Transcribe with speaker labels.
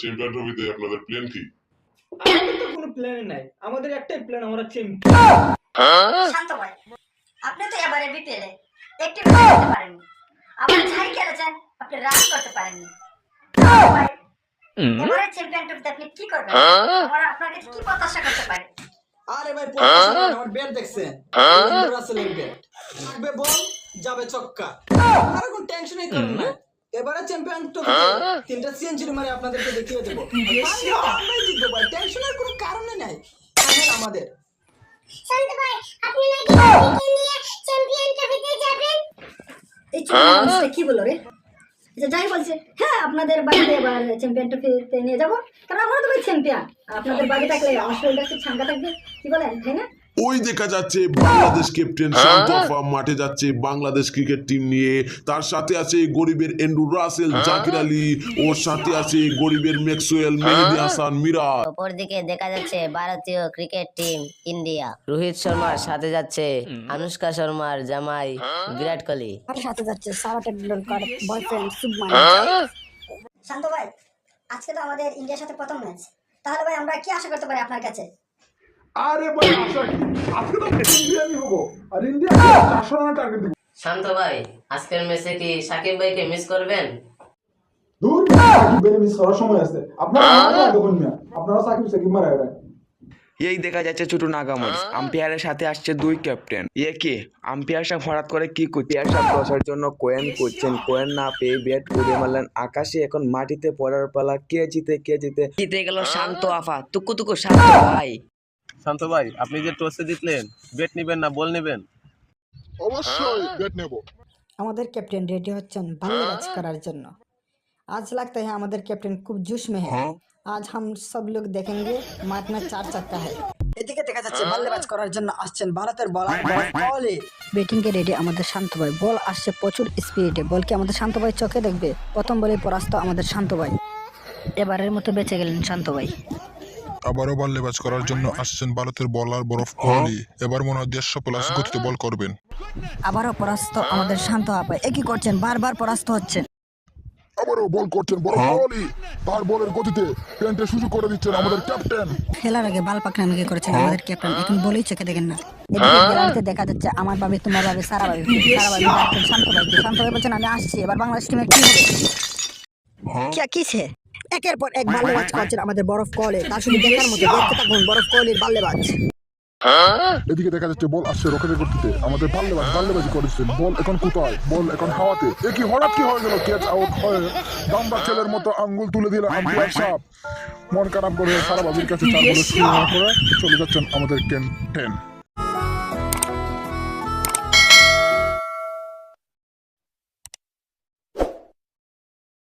Speaker 1: Champion ট্রফিতে আপনাদের plan কি?
Speaker 2: আমাদের তো কোনো প্ল্যান নাই। আমাদের একটাই প্ল্যান আমরা চ্যাম্পিয়ন
Speaker 3: শান্ত ভাই আপনি তো এবারে বিপিএলে একটি খেলতে পারেননি। আবার যাই খেলেছেন আপনি রান করতে পারেননি। এবারে চ্যাম্পিয়ন ট্রফিতে আপনি কি করবেন? আমরা আপনার কাছে কি প্রত্যাশা করতে পারি?
Speaker 2: আরে ভাই রান আমার ব্যাট দেখছেন? রাসেলের ব্যাট থাকবে বল যাবে ছক্কা। আর কোনো টেনশনই করেন না। এবারে চ্যাম্পিয়ন ট্রফিতে তিনটা সেঞ্চুরি মারে আপনাদেরকে দেখিয়ে দেবো। আমরাই জিতবো ভাই। টেনশনের কোনো কারণে নাই। আমাদের আমাদের।
Speaker 4: শান্ত ভাই আপনি নাকি নিয়ে চ্যাম্পিয়ন ট্রফিতে যাবেন?
Speaker 3: এই কি বলো রে? আচ্ছা যাই বলছে হ্যাঁ আপনাদের বাড়িতে এবার চ্যাম্পিয়ন ট্রফিতে নিয়ে যাব। কারণ আমরা তো ভাই চ্যাম্পিয়ন আপনাদের বাড়ি থাকলে আমার শরীরটা একটু ছাঙ্কা থাকবে কি বলেন তাই না?
Speaker 1: ওই দেখা যাচ্ছে বাংলাদেশ ক্যাপ্টেন শান্ত মাঠে যাচ্ছে বাংলাদেশ ক্রিকেট টিম নিয়ে। তার সাথে আছে গরিবের এন্ড্রু রাসেল জাকির আলী। ওর সাথে আছে গরিবের ম্যাক্সওয়েল মেহেদি হাসান মিরাজ।
Speaker 5: ওপর দিকে দেখা যাচ্ছে ভারতীয় ক্রিকেট টিম ইন্ডিয়া।
Speaker 6: রোহিত শর্মার সাথে যাচ্ছে আনুষ্কা শর্মার জামাই বিরাট কোহলি।
Speaker 3: সাথে যাচ্ছে সারা টেন্ডুলকার বয়ফ্রেন্ড সুবমান শান্ত ভাই আজকে তো আমাদের ইন্ডিয়ার সাথে প্রথম ম্যাচ তাহলে ভাই আমরা কি আশা করতে পারি আপনার কাছে?
Speaker 7: আরে ভাই আশা কি আজকে তো ইন্ডিয়ানই হব। আর ইন্ডিয়া চারশো রানের টার্গেট দিব।
Speaker 6: শান্ত ভাই আজকের ম্যাচে কি সাকিব ভাইকে মিস করবেন?
Speaker 7: দূর সাকিব বেরে মিস করার সময় আছে। আপনারা দেখুন না। আপনারা সাকিব সাকিব মারা গেলেন।
Speaker 8: এই দেখা যাচ্ছে ছোট আম্পায়ারের সাথে আসছে দুই ক্যাপ্টেন এ কে? আম্পায়ার সাহেব হঠাৎ করে কি করছে সাহেব বসার জন্য কোয়েন করছেন। কোয়েন না পেয়ে ব্যাট উড়ে মারলেন আকাশে। এখন মাটিতে পড়ার পালা কে জিতে কে জিতে? জিতে গেল শান্ত আফা। তুকু তুকু শান্ত ভাই।
Speaker 9: শান্ত ভাই আপনি যে টসে জিতলেন বেট নেবেন না বল নেবেন
Speaker 1: অবশ্যই ব্যাট নেব
Speaker 10: আমাদের कैप्टन रेडी হচ্ছেন बल्लेबाज করার জন্য आज लगता है हमारे कैप्टन खूब जोश में है आज हम सब लोग देखेंगे मैच में चार चक्का है
Speaker 2: এদিকে দেখা যাচ্ছে বাল্লেবাজ করার জন্য আসছেন ভারতের বলার কোহলি
Speaker 10: ব্যাটিং কে রেডি আমাদের শান্ত ভাই বল আসছে প্রচুর স্পিডে বল কি আমাদের শান্ত ভাই চোখে দেখবে প্রথম বলে পরাস্ত আমাদের শান্ত ভাই এবারের মতো বেঁচে গেলেন শান্ত ভাই
Speaker 11: আবারও বাল্লেবাজ করার জন্য আসছেন ভারতের বলার বরফ কোহলি। এবার মনে হয় দেড়শো প্লাস গতিতে বল করবেন।
Speaker 10: আবারও পরাস্ত আমাদের শান্ত আপা। একই করছেন? বারবার পরাস্ত হচ্ছেন।
Speaker 11: আবারও বল করছেন বরফ কোহলি। তার বলের গতিতে প্যান্টে সুযোগ করে দিচ্ছেন আমাদের ক্যাপ্টেন
Speaker 10: খেলার আগে বাল পাকনামি করেছেন আমাদের ক্যাপ্টেন এখন বলেই চোখে দেখেন না। এদিকে দেখা যাচ্ছে আমার ভাবি তোমার ভাবি সারা ভাবি সারা ভাবি শান্ত ভাইকে শান্ত ভাই বলছেন আমি আসছি এবার বাংলাদেশ টিমে কি হবে? কিসে? একের পর এক বাল্লেবাজ করছেন আমাদের বরফ কলে। তার শুধু দেখার মতো দেখতে থাকুন বরফ কোহলির বাল্লেবাজ
Speaker 11: এদিকে দেখা যাচ্ছে বল আসছে রকেটের গতিতে। আমাদের বাল্লেবাজ বাল্লেবাজি করেছেন বল এখন কোথায়? বল এখন হাওয়াতে। এ কি হঠাৎ কি হয়ে গেল? ক্যাচ আউট হয়ে দামবা ছেলের মতো আঙ্গুল তুলে দিল আম্পায়ার সাহেব মন খারাপ করে সারা বাবির কাছে চার বলে করে চলে যাচ্ছেন আমাদের ক্যাপ্টেন